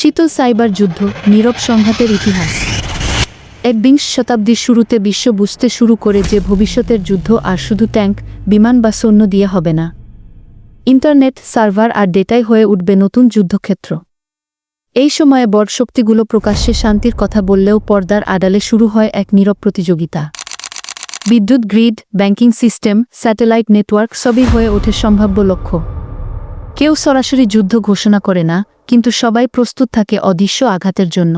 শীতল সাইবার যুদ্ধ, নীরব সংঘাতের ইতিহাস। একবিংশ শতাব্দীর শুরুতে বিশ্ব বুঝতে শুরু করে যে ভবিষ্যতের যুদ্ধ আর শুধু ট্যাঙ্ক, বিমান বা সৈন্য দিয়ে হবে না। ইন্টারনেট, সার্ভার আর ডেটাই হয়ে উঠবে নতুন যুদ্ধক্ষেত্র। এই সময়ে বড় শক্তিগুলো প্রকাশ্যে শান্তির কথা বললেও পর্দার আড়ালে শুরু হয় এক নীরব প্রতিযোগিতা। বিদ্যুৎ grid, banking system, satellite network সবই হয়ে ওঠে সম্ভাব্য লক্ষ্য। কেউ সরাসরি যুদ্ধ ঘোষণা করে না কিন্তু সবাই প্রস্তুত থাকে অদৃশ্য আঘাতের জন্য।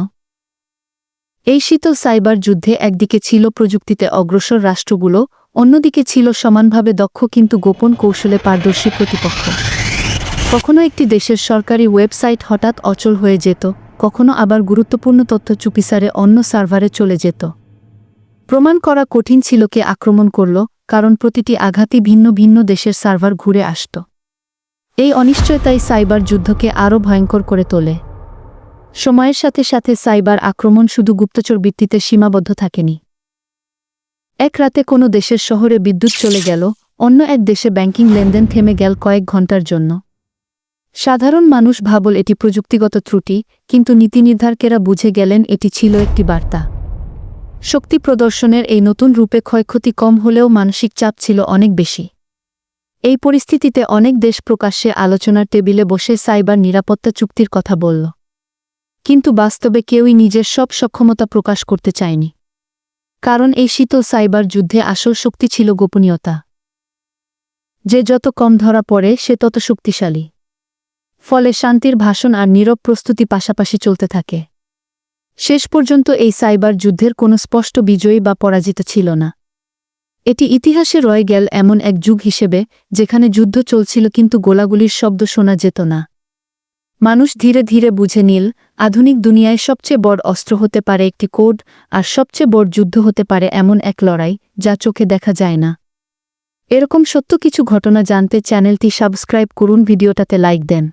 এই শীতল সাইবার যুদ্ধে একদিকে ছিল প্রযুক্তিতে অগ্রসর রাষ্ট্রগুলো, অন্যদিকে ছিল সমানভাবে দক্ষ কিন্তু গোপন কৌশলে পারদর্শী প্রতিপক্ষ। কখনো একটি দেশের সরকারি ওয়েবসাইট হঠাৎ অচল হয়ে যেত, কখনো আবার গুরুত্বপূর্ণ তথ্য চুপিসারে অন্য সার্ভারে চলে যেত। প্রমাণ করা কঠিন ছিল কে আক্রমণ করল, কারণ প্রতিটি আঘাতই ভিন্ন ভিন্ন দেশের সার্ভার ঘুরে আসত। এই অনিশ্চয়তাই সাইবার যুদ্ধকে আরও ভয়ঙ্কর করে তোলে। সময়ের সাথে সাথে সাইবার আক্রমণ শুধু গুপ্তচর ভিত্তিতে সীমাবদ্ধ থাকেনি। এক রাতে কোনো দেশের শহরে বিদ্যুৎ চলে গেল, অন্য এক দেশে ব্যাংকিং লেনদেন থেমে গেল কয়েক ঘণ্টার জন্য। সাধারণ মানুষ ভাবল এটি প্রযুক্তিগত ত্রুটি, কিন্তু নীতি নির্ধারকেরা বুঝে গেলেন এটি ছিল একটি বার্তা। শক্তি প্রদর্শনের এই নতুন রূপে ক্ষয়ক্ষতি কম হলেও মানসিক চাপ ছিল অনেক বেশি। এই পরিস্থিতিতে অনেক দেশ প্রকাশ্যে আলোচনার টেবিলে বসে সাইবার নিরাপত্তা চুক্তির কথা বলল। কিন্তু বাস্তবে কেউই নিজের সব সক্ষমতা প্রকাশ করতে চায়নি। কারণ এই শীতল সাইবার যুদ্ধে আসল শক্তি ছিল গোপনীয়তা। যে যত কম ধরা পড়ে, সে তত শক্তিশালী। ফলে শান্তির ভাষণ আর নীরব প্রস্তুতি পাশাপাশি চলতে থাকে। শেষ পর্যন্ত এই সাইবার যুদ্ধের কোনো স্পষ্ট বিজয়ী বা পরাজিত ছিল না। এটি ইতিহাসে রয়ে গেল এমন এক যুগ হিসেবে, যেখানে যুদ্ধ চলছিল কিন্তু গোলাগুলির শব্দ শোনা যেত না। মানুষ ধীরে ধীরে বুঝে নিল, আধুনিক দুনিয়ায় সবচেয়ে বড় অস্ত্র হতে পারে একটি কোড, আর সবচেয়ে বড় যুদ্ধ হতে পারে এমন এক লড়াই, যা চোখে দেখা যায় না। এরকম সত্য কিছু ঘটনা জানতে চ্যানেলটি সাবস্ক্রাইব করুন, ভিডিওটাতে লাইক দেন।